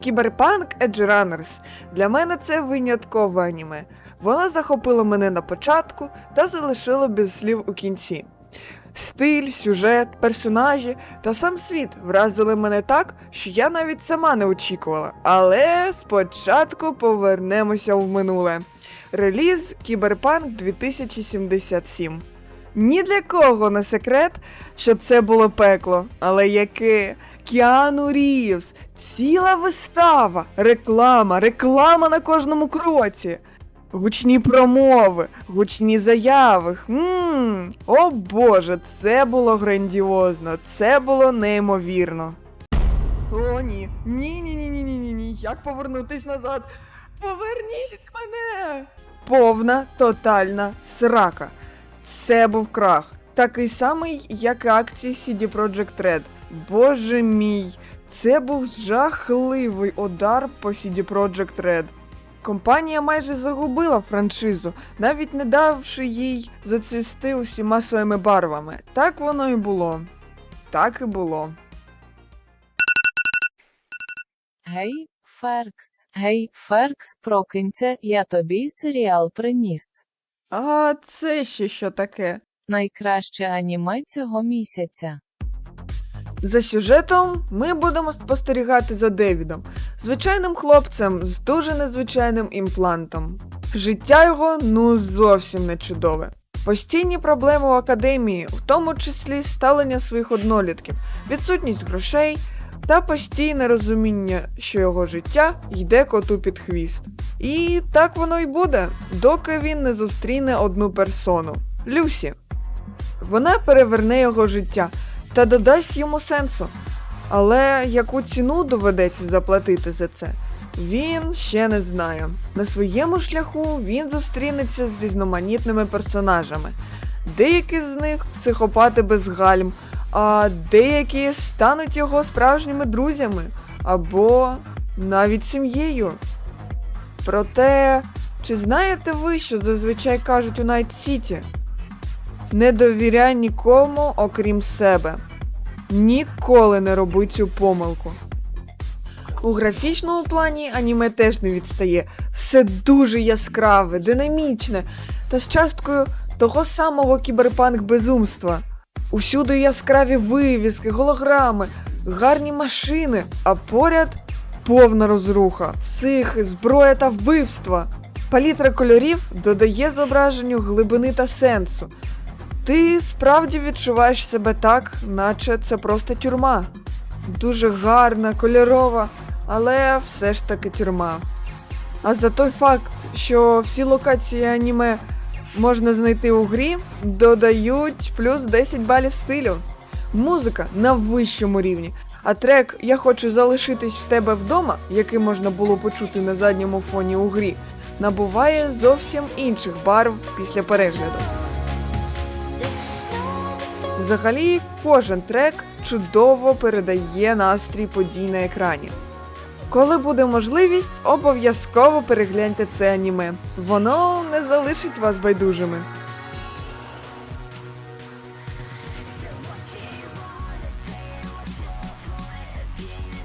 Кіберпанк Edge Runners. Для мене це виняткове аніме. Воно захопило мене на початку та залишило без слів у кінці. Стиль, сюжет, персонажі та сам світ вразили мене так, що я навіть сама не очікувала. Але спочатку повернемося в минуле. Реліз Кіберпанк 2077. Ні для кого не секрет, що це було пекло, але яке? Кіану Рівз, ціла вистава, реклама, реклама на кожному кроці. Гучні промови, гучні заяви. Хм, о Боже, це було грандіозно, це було неймовірно. О, ні. Ні, ні, ні, ні, ні, ні, ні. Як повернутись назад? Поверніть мене! Повна тотальна срака. Це був крах. Такий самий, як і акції CD Projekt Red. Боже мій, це був жахливий удар по CD Projekt Red. Компанія майже загубила франшизу, навіть не давши їй зацвісти усіма своїми барвами. Так воно і було. Так і було. Гей, Феркс. Гей, Феркс, прокинься, я тобі серіал приніс. А це ще що таке? Найкраще аніме цього місяця. За сюжетом ми будемо спостерігати за Девідом, звичайним хлопцем з дуже незвичайним імплантом. Життя його ну зовсім не чудове. Постійні проблеми у академії, в тому числі ставлення своїх однолітків, відсутність грошей та постійне розуміння, що його життя йде коту під хвіст. І так воно й буде, доки він не зустріне одну персону Люсі. Вона переверне його життя та додасть йому сенсу. Але яку ціну доведеться заплатити за це, він ще не знає. На своєму шляху він зустрінеться з різноманітними персонажами. Деякі з них психопати без гальм, а деякі стануть його справжніми друзями або навіть сім'єю. Проте, чи знаєте ви, що зазвичай кажуть у Найт Сіті? Не довіряй нікому, окрім себе. Ніколи не роби цю помилку. У графічному плані аніме теж не відстає. Все дуже яскраве, динамічне та з часткою того самого кіберпанк безумства. Усюди яскраві вивіски, голограми, гарні машини, а поряд повна розруха, психи, зброя та вбивства. Палітра кольорів додає зображенню глибини та сенсу. Ти справді відчуваєш себе так, наче це просто тюрма. Дуже гарна, кольорова, але все ж таки тюрма. А за той факт, що всі локації аніме можна знайти у грі, додають плюс 10 балів стилю. Музика на вищому рівні. А трек Я хочу залишитись в тебе вдома, який можна було почути на задньому фоні у грі, набуває зовсім інших барв після перегляду. Взагалі, кожен трек чудово передає настрій подій на екрані. Коли буде можливість, обов'язково перегляньте це аніме. Воно не залишить вас байдужими.